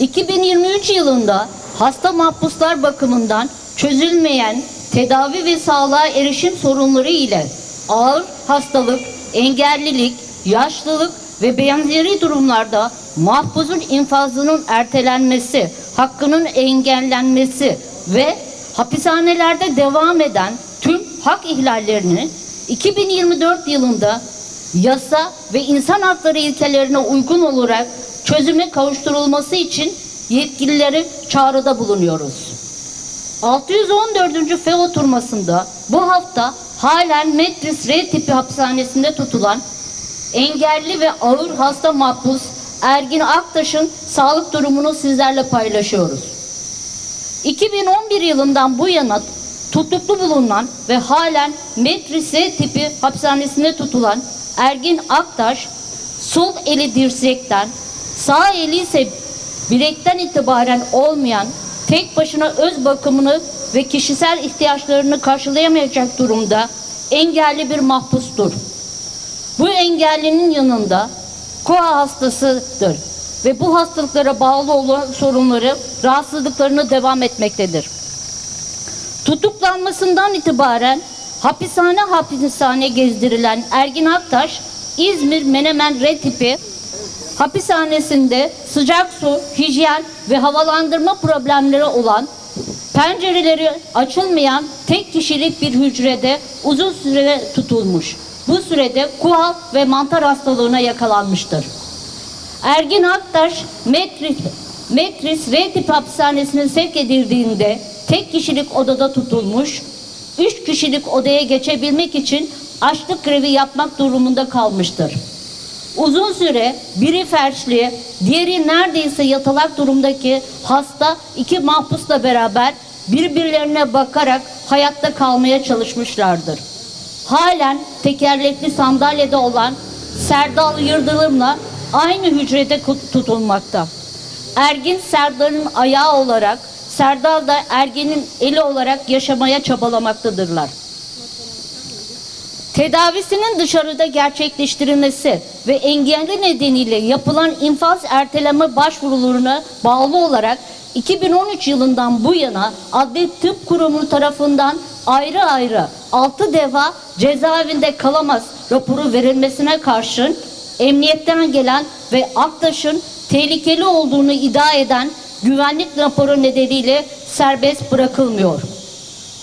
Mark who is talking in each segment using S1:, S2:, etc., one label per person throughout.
S1: 2023 yılında hasta mahpuslar bakımından çözülmeyen tedavi ve sağlığa erişim sorunları ile ağır hastalık, engellilik, yaşlılık ve benzeri durumlarda mahpusun infazının ertelenmesi, hakkının engellenmesi ve hapishanelerde devam eden tüm hak ihlallerini 2024 yılında yasa ve insan hakları ilkelerine uygun olarak çözüme kavuşturulması için yetkilileri çağrıda bulunuyoruz. 614. fe oturmasında bu hafta halen Metris R tipi hapishanesinde tutulan engelli ve ağır hasta mahpus Ergin Aktaş'ın sağlık durumunu sizlerle paylaşıyoruz. 2011 yılından bu yana tutuklu bulunan ve halen Metrise tipi hapishanesinde tutulan Ergin Aktaş sol eli dirsekten, sağ eli ise bilekten itibaren olmayan tek başına öz bakımını ve kişisel ihtiyaçlarını karşılayamayacak durumda engelli bir mahpustur. Bu engellinin yanında koa hastasıdır ve bu hastalıklara bağlı olan sorunları, rahatsızlıklarını devam etmektedir. Tutuklanmasından itibaren hapishane hapishane gezdirilen Ergin Aktaş, İzmir Menemen Red tipi hapishanesinde sıcak su, hijyen ve havalandırma problemleri olan pencereleri açılmayan tek kişilik bir hücrede uzun süre tutulmuş. Bu sürede kuhal ve mantar hastalığına yakalanmıştır. Ergin Aktaş Metris, Metris R tip hapishanesine sevk edildiğinde tek kişilik odada tutulmuş, üç kişilik odaya geçebilmek için açlık grevi yapmak durumunda kalmıştır. Uzun süre biri felçli, diğeri neredeyse yatalak durumdaki hasta iki mahpusla beraber birbirlerine bakarak hayatta kalmaya çalışmışlardır. Halen tekerlekli sandalyede olan Serdal Yıldırım'la aynı hücrede tutulmakta. Ergin Serdar'ın ayağı olarak, Serdal da Ergin'in eli olarak yaşamaya çabalamaktadırlar. Tedavisinin dışarıda gerçekleştirilmesi ve engelli nedeniyle yapılan infaz erteleme başvurularına bağlı olarak 2013 yılından bu yana Adli Tıp Kurumu tarafından ayrı ayrı 6 defa cezaevinde kalamaz raporu verilmesine karşın emniyetten gelen ve Aktaş'ın tehlikeli olduğunu iddia eden güvenlik raporu nedeniyle serbest bırakılmıyor.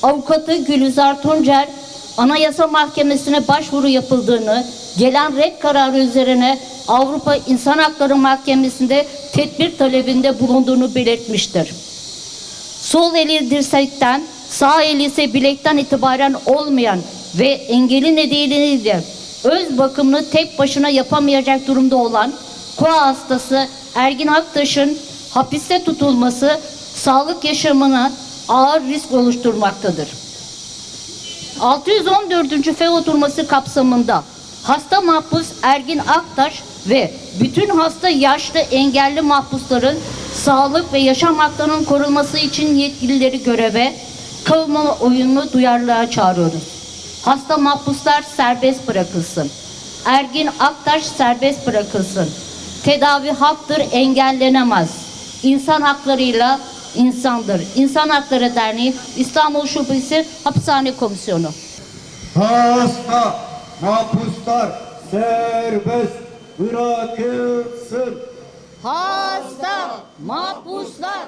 S1: Avukatı Gülizar Tuncer Anayasa Mahkemesi'ne başvuru yapıldığını, gelen red kararı üzerine Avrupa İnsan Hakları Mahkemesi'nde tedbir talebinde bulunduğunu belirtmiştir. Sol eli dirsekten, sağ eli ise bilekten itibaren olmayan ve engeli nedeniyle öz bakımını tek başına yapamayacak durumda olan koa hastası Ergin Aktaş'ın hapiste tutulması sağlık yaşamına ağır risk oluşturmaktadır. 614. fe oturması kapsamında hasta mahpus Ergin Aktaş ve bütün hasta yaşlı engelli mahpusların sağlık ve yaşam haklarının korunması için yetkilileri göreve, kamuoyunu duyarlılığa çağırıyoruz. Hasta mahpuslar serbest bırakılsın. Ergin Aktaş serbest bırakılsın. Tedavi haktır, engellenemez. İnsan haklarıyla insandır. İnsan Hakları Derneği İstanbul Şubesi Hapishane Komisyonu.
S2: Hasta mahpuslar serbest bırakılsın.
S1: Hasta mahpuslar